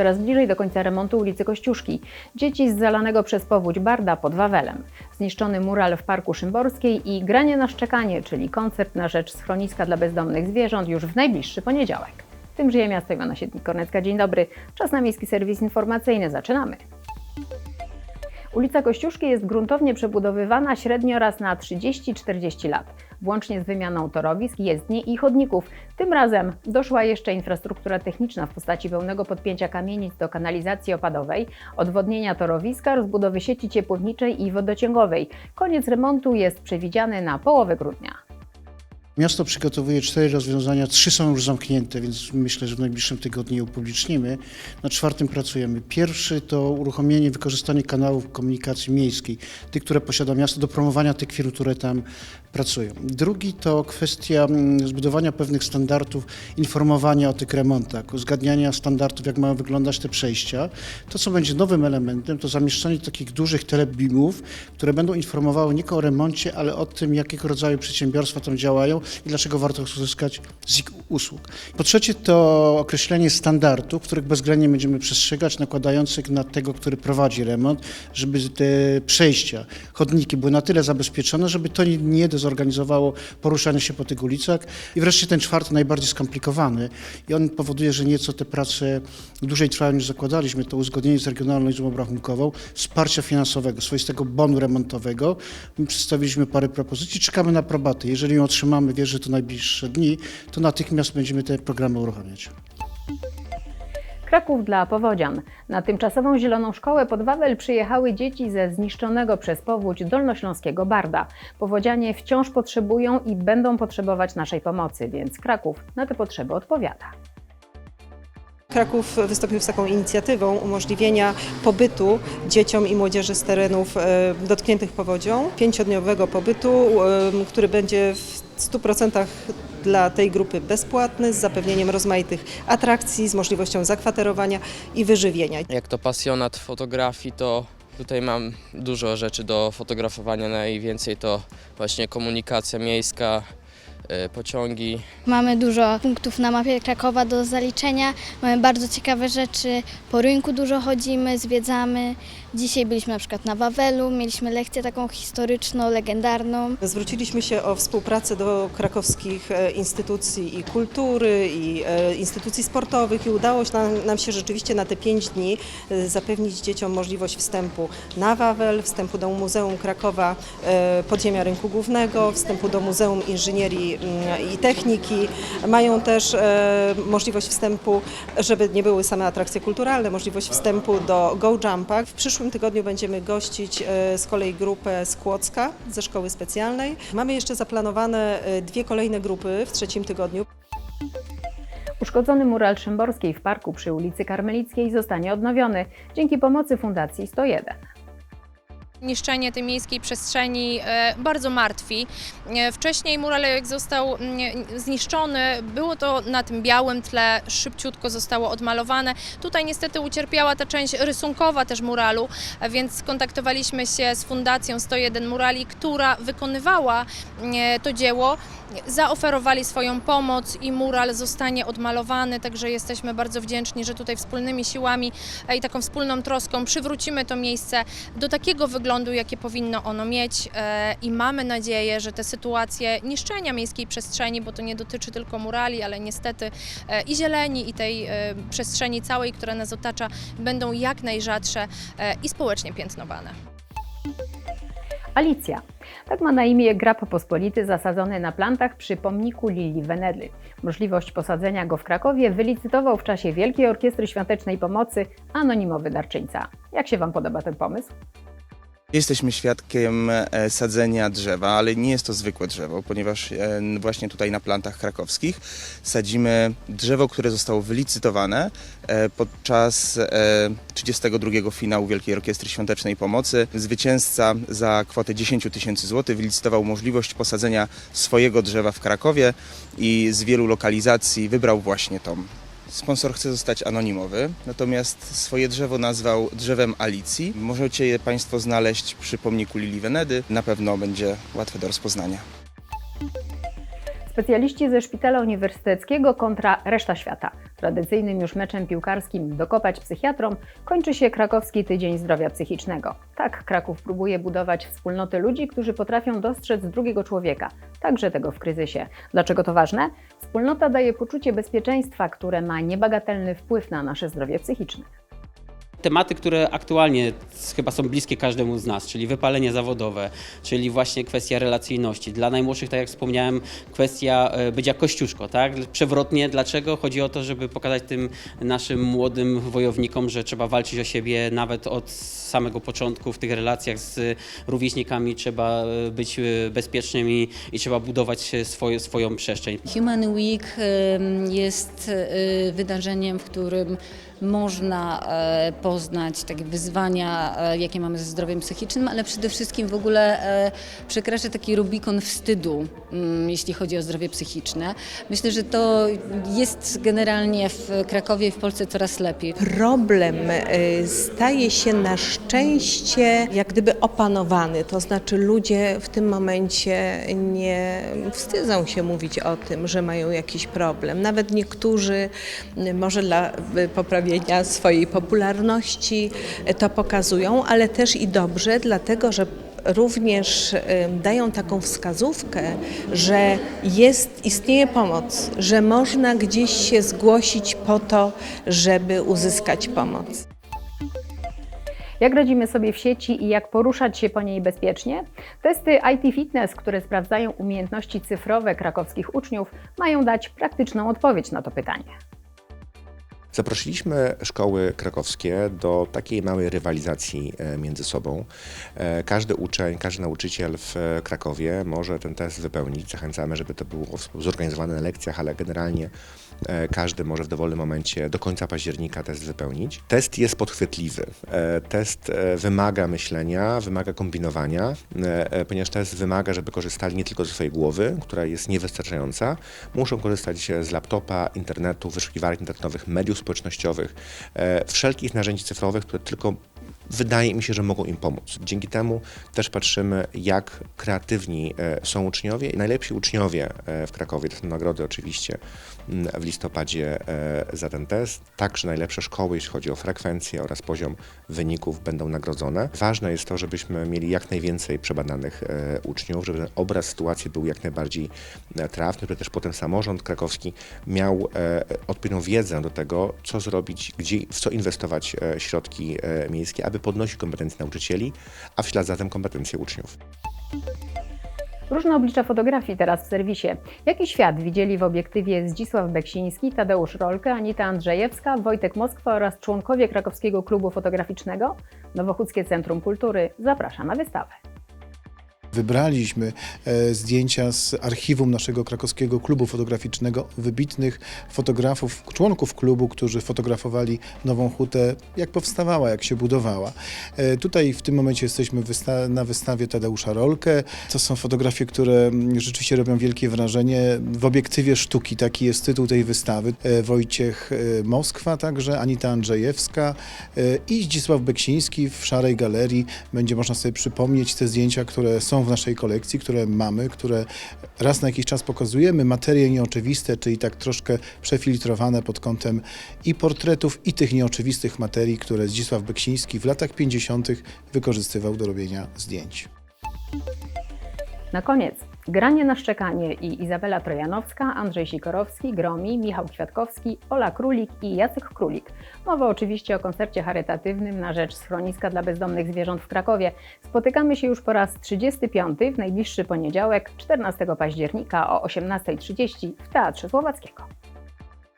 Coraz bliżej do końca remontu ulicy Kościuszki. Dzieci z zalanego przez powódź Barda pod Wawelem. Zniszczony mural w Parku Szymborskiej i granie na szczekanie, czyli koncert na rzecz schroniska dla bezdomnych zwierząt już w najbliższy poniedziałek. Tym żyje miasto Iwana Siednik-Kornecka. Dzień dobry. Czas na Miejski Serwis Informacyjny. Zaczynamy. Ulica Kościuszki jest gruntownie przebudowywana średnio raz na 30-40 lat, włącznie z wymianą torowisk, jezdni i chodników. Tym razem doszła jeszcze infrastruktura techniczna w postaci pełnego podpięcia kamienic do kanalizacji opadowej, odwodnienia torowiska, rozbudowy sieci ciepłowniczej i wodociągowej. Koniec remontu jest przewidziany na połowę grudnia. Miasto przygotowuje cztery rozwiązania, trzy są już zamknięte, więc myślę, że w najbliższym tygodniu je upublicznimy. Na czwartym pracujemy. Pierwszy to uruchomienie wykorzystanie kanałów komunikacji miejskiej, tych, które posiada miasto, do promowania tych firm, które tam pracują. Drugi to kwestia mm, zbudowania pewnych standardów, informowania o tych remontach, uzgadniania standardów, jak mają wyglądać te przejścia. To, co będzie nowym elementem, to zamieszczanie takich dużych telebimów, które będą informowały nie tylko o remoncie, ale o tym, jakiego rodzaju przedsiębiorstwa tam działają i dlaczego warto skorzystać z ich usług. Po trzecie to określenie standardów, których bezwzględnie będziemy przestrzegać, nakładających na tego, który prowadzi remont, żeby te przejścia, chodniki były na tyle zabezpieczone, żeby to nie- dezorganizowało poruszania się po tych ulicach. I wreszcie ten czwarty, najbardziej skomplikowany i on powoduje, że nieco te prace dłużej trwają niż zakładaliśmy, to uzgodnienie z Regionalną Izbą Obrachunkową, wsparcia finansowego, swoistego bonu remontowego. My przedstawiliśmy parę propozycji, czekamy na aprobatę. Jeżeli ją otrzymamy, wierzę, że to najbliższe dni, to natychmiast będziemy te programy uruchamiać. Kraków dla powodzian. Na tymczasową Zieloną Szkołę pod Wawel przyjechały dzieci ze zniszczonego przez powódź dolnośląskiego Barda. Powodzianie wciąż potrzebują i będą potrzebować naszej pomocy, więc Kraków na te potrzeby odpowiada. Kraków wystąpił z taką inicjatywą umożliwienia pobytu dzieciom i młodzieży z terenów e, dotkniętych powodzią, pięciodniowego pobytu, e, który będzie w 100% dla tej grupy bezpłatny, z zapewnieniem rozmaitych atrakcji, z możliwością zakwaterowania i wyżywienia. Jak to pasjonat fotografii, to tutaj mam dużo rzeczy do fotografowania. Najwięcej to właśnie komunikacja miejska, y, pociągi, Mamy dużo punktów na mapie Krakowa do zaliczenia. Mamy bardzo ciekawe rzeczy. Po rynku dużo chodzimy, zwiedzamy. Dzisiaj byliśmy na przykład na Wawelu, mieliśmy lekcję taką historyczną, legendarną. Zwróciliśmy się o współpracę do krakowskich e, instytucji i kultury, i e, instytucji sportowych i udało się nam, nam się rzeczywiście na te pięć dni e, zapewnić dzieciom możliwość wstępu na Wawel, wstępu do Muzeum Krakowa Podziemia Rynku Głównego, wstępu do Muzeum Inżynierii mm, i Techniki. Mają też możliwość wstępu, żeby nie były same atrakcje kulturalne, możliwość wstępu do Go Jumpa. W przyszłym tygodniu będziemy gościć e, z kolei grupę z Kłodzka ze szkoły specjalnej. Mamy jeszcze zaplanowane e, dwie kolejne grupy w trzecim tygodniu. Uszkodzony mural Szymborskiej w parku przy ulicy Karmelickiej zostanie odnowiony dzięki pomocy Fundacji 101. niszczenie tej miejskiej przestrzeni e, bardzo martwi. E, Wcześniej mural jak został zniszczony, było to na tym białym tle, szybciutko zostało odmalowane. Tutaj niestety ucierpiała ta część rysunkowa też muralu, więc skontaktowaliśmy się z Fundacją 101 Murali, która wykonywała e, to dzieło. Zaoferowali swoją pomoc i mural zostanie odmalowany, także jesteśmy bardzo wdzięczni, że tutaj wspólnymi siłami i taką wspólną troską przywrócimy to miejsce do takiego wyglądu, jakie powinno ono mieć e, i mamy nadzieję, że te sytuacje niszczenia miejskiej przestrzeni, bo to nie dotyczy tylko murali, ale niestety e, i zieleni, i tej e, przestrzeni całej, która nas otacza, będą jak najrzadsze i społecznie piętnowane. Alicja. Tak ma na imię grab pospolity zasadzony na plantach przy pomniku Lili Wenedly. Możliwość posadzenia go w Krakowie wylicytował w czasie Wielkiej Orkiestry Świątecznej Pomocy anonimowy darczyńca. Jak się Wam podoba ten pomysł? Jesteśmy świadkiem e, sadzenia drzewa, ale nie jest to zwykłe drzewo, ponieważ e, właśnie tutaj na plantach krakowskich sadzimy drzewo, które zostało wylicytowane e, podczas e, 32 finału Wielkiej Orkiestry Świątecznej Pomocy. Zwycięzca za kwotę 10 tysięcy złotych wylicytował możliwość posadzenia swojego drzewa w Krakowie i z wielu lokalizacji wybrał właśnie tą. Sponsor chce zostać anonimowy, natomiast swoje drzewo nazwał drzewem Alicji. Możecie je Państwo znaleźć przy pomniku Lili Wenedy. Na pewno będzie łatwe do rozpoznania. Specjaliści ze Szpitala Uniwersyteckiego kontra reszta świata. Tradycyjnym już meczem piłkarskim Dokopać Psychiatrom kończy się krakowski Tydzień Zdrowia Psychicznego. Tak Kraków próbuje budować wspólnoty ludzi, którzy potrafią dostrzec drugiego człowieka, także tego w kryzysie. Dlaczego to ważne? Wspólnota daje poczucie bezpieczeństwa, które ma niebagatelny wpływ na nasze zdrowie psychiczne. Tematy, które aktualnie chyba są bliskie każdemu z nas, czyli wypalenie zawodowe, czyli właśnie kwestia relacyjności. Dla najmłodszych, tak jak wspomniałem, kwestia e, bycia kościuszko, tak? Przewrotnie, dlaczego? Chodzi o to, żeby pokazać tym naszym młodym wojownikom, że trzeba walczyć o siebie nawet od samego początku w tych relacjach z rówieśnikami, trzeba e, być e, bezpiecznym i, i trzeba budować swoje, swoją przestrzeń. Human Week jest wydarzeniem, w którym można e, poznać takie wyzwania, e, jakie mamy ze zdrowiem psychicznym, ale przede wszystkim w ogóle e, przekracza taki rubikon wstydu, mm, jeśli chodzi o zdrowie psychiczne. Myślę, że to jest generalnie w Krakowie i w Polsce coraz lepiej. Problem staje się na szczęście jak gdyby opanowany, to znaczy ludzie w tym momencie nie wstydzą się mówić o tym, że mają jakiś problem. Nawet niektórzy, może dla y, swojej popularności y, to pokazują, ale też i dobrze, dlatego że również dają taką wskazówkę, że jest, istnieje pomoc, że można gdzieś się zgłosić po to, żeby uzyskać pomoc. Jak radzimy sobie w sieci i jak poruszać się po niej bezpiecznie? Testy IT Fitness, które sprawdzają umiejętności cyfrowe krakowskich uczniów, mają dać praktyczną odpowiedź na to pytanie. Zaprosiliśmy szkoły krakowskie do takiej małej rywalizacji e, między sobą. E, Każdy uczeń, każdy nauczyciel w e, Krakowie może ten test wypełnić. Zachęcamy, żeby to było zorganizowane na lekcjach, ale generalnie każdy może w dowolnym momencie do końca października test wypełnić. Test jest podchwytliwy. E, Test e, wymaga myślenia, wymaga kombinowania, e, e, ponieważ test wymaga, żeby korzystali nie tylko ze swojej głowy, która jest niewystarczająca, muszą korzystać z laptopa, internetu, wyszukiwarek internetowych, mediów społecznościowych, e, wszelkich narzędzi cyfrowych, które tylko wydaje mi się, że mogą im pomóc. Dzięki temu też patrzymy, jak kreatywni e, są uczniowie. I najlepsi uczniowie e, w Krakowie, to są nagrody oczywiście w listopadzie e, za ten test. Także najlepsze szkoły, jeśli chodzi o frekwencję oraz poziom wyników, będą nagrodzone. Ważne jest to, żebyśmy mieli jak najwięcej przebadanych e, uczniów, żeby ten obraz sytuacji był jak najbardziej e, trafny, żeby też potem samorząd krakowski miał odpowiednią wiedzę do tego, co zrobić, gdzie, w co inwestować środki miejskie, aby podnosić kompetencje nauczycieli, a w ślad za tym kompetencje uczniów. Różne oblicza fotografii teraz w serwisie. Jaki świat widzieli w obiektywie Zdzisław Beksiński, Tadeusz Rolke, Anita Andrzejewska, Wojtek Moskwa oraz członkowie Krakowskiego Klubu Fotograficznego? Nowochódzkie Centrum Kultury zaprasza na wystawę. Wybraliśmy e, zdjęcia z archiwum naszego krakowskiego klubu fotograficznego, wybitnych fotografów, członków klubu, którzy fotografowali Nową Hutę, jak powstawała, jak się budowała. E, Tutaj w tym momencie jesteśmy wysta- na wystawie Tadeusza Rolke. To są fotografie, które mm, rzeczywiście robią wielkie wrażenie. W obiektywie sztuki, taki jest tytuł tej wystawy. E, Wojciech Moskwa także, Anita Andrzejewska i Zdzisław Beksiński w Szarej Galerii. Będzie można sobie przypomnieć te zdjęcia, które są w naszej kolekcji, które mamy, które raz na jakiś czas pokazujemy. Materie nieoczywiste, czyli tak troszkę przefiltrowane pod kątem i portretów, i tych nieoczywistych materii, które Zdzisław Beksiński w latach 50. wykorzystywał do robienia zdjęć. Na koniec granie na szczekanie i Izabela Trojanowska, Andrzej Sikorowski, Gromi, Michał Kwiatkowski, Ola Królik i Jacek Królik. Mowa oczywiście o koncercie charytatywnym na rzecz schroniska dla bezdomnych zwierząt w Krakowie. Spotykamy się już po raz 35 w najbliższy poniedziałek, 14 października o 18.30 w Teatrze Słowackiego.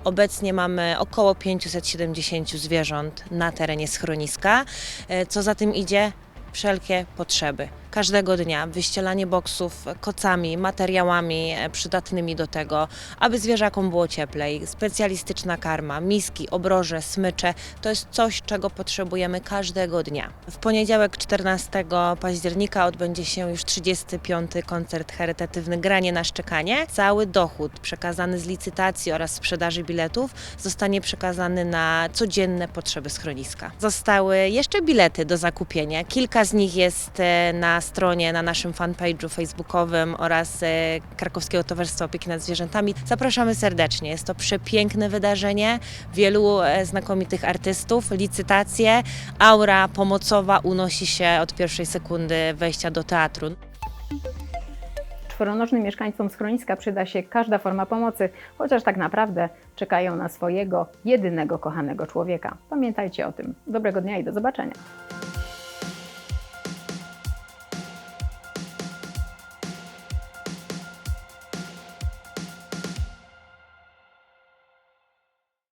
Obecnie mamy około 570 zwierząt na terenie schroniska. E, Co za tym idzie? Wszelkie potrzeby. Każdego dnia wyścielanie boksów kocami, materiałami przydatnymi do tego, aby zwierzakom było cieplej. Specjalistyczna karma, miski, obroże, smycze to jest coś, czego potrzebujemy każdego dnia. W poniedziałek 14 października odbędzie się już 35. koncert charytatywny Granie na szczekanie. Cały dochód przekazany z licytacji oraz sprzedaży biletów zostanie przekazany na codzienne potrzeby schroniska. Zostały jeszcze bilety do zakupienia. Kilka z nich jest e, na stronie, na naszym fanpage'u facebookowym oraz e, Krakowskiego Towarzystwa Opieki nad Zwierzętami. Zapraszamy serdecznie. Jest to przepiękne wydarzenie, wielu e, znakomitych artystów, licytacje, aura pomocowa unosi się od pierwszej sekundy wejścia do teatru. Czworonożnym mieszkańcom schroniska przyda się każda forma pomocy, chociaż tak naprawdę czekają na swojego, jedynego kochanego człowieka. Pamiętajcie o tym. Dobrego dnia i do zobaczenia.